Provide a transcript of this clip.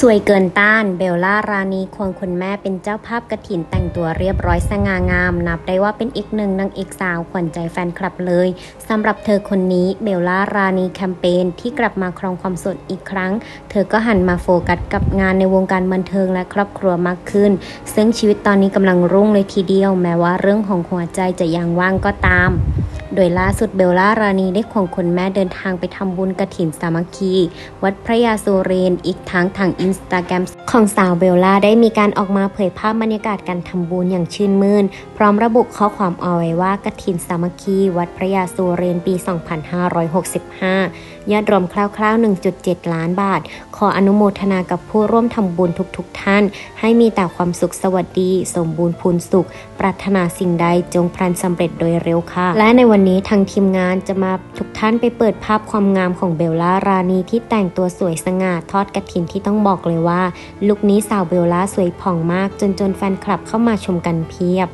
สวยเกินต้านเบลล่ารานีควงคุณแม่เป็นเจ้าภาพกระถินแต่งตัวเรียบร้อยสง่างาม นับได้ว่าเป็นอีกหนึ่งนางเอกสาวขวัญใจแฟนคลับเลยสำหรับเธอคนนี้เบลล่ารานีแคมเปญที่กลับมาครองความสดอีกครั้ง เธอก็หันมาโฟกัสกับงานในวงการบันเทิงและครอบครัวมากขึ้น ซึ่งชีวิตตอนนี้กำลังรุ่งเลยทีเดียว แม้ว่าเรื่องของหัวใจจะยังว่างก็ตาม โดยล่าสุดเบลล่ารานีได้ควงคุณแม่เดินทางไปทำบุญกระถินสามัคคี วัดพระยาสุเรนอีกทั้งทางอินสตาแกรมของสาวเบลล่าได้มีการออกมาเผยภาพบรรยากาศการทำบุญอย่างชื่นมื่น พร้อมระบุข้อความเอาไว้ว่ากระถินสามัคคี วัดพระยาสุเรนปี 2565 ยอดรวมคร่าวๆ 1.7 ล้านบาท ขออนุโมทนากับผู้ร่วมทำบุญทุกๆทท่าน ให้มีแต่ความสุขสวัสดี สมบูรณ์พูนสุข ปรารถนาสิ่งใดจงพลันสำเร็จโดยเร็วค่ะ และในวันนี้ทางทีมงานจะมาทุกท่านไปเปิดภาพความงามของเบลล่ารานีที่แต่งตัวสวยสง่าทอดกระถินที่ต้องบอกเลยว่า ลุคนี้สาวเบลล่าสวยผ่องมากจนจนแฟนคลับเข้ามาชมกันเพียบ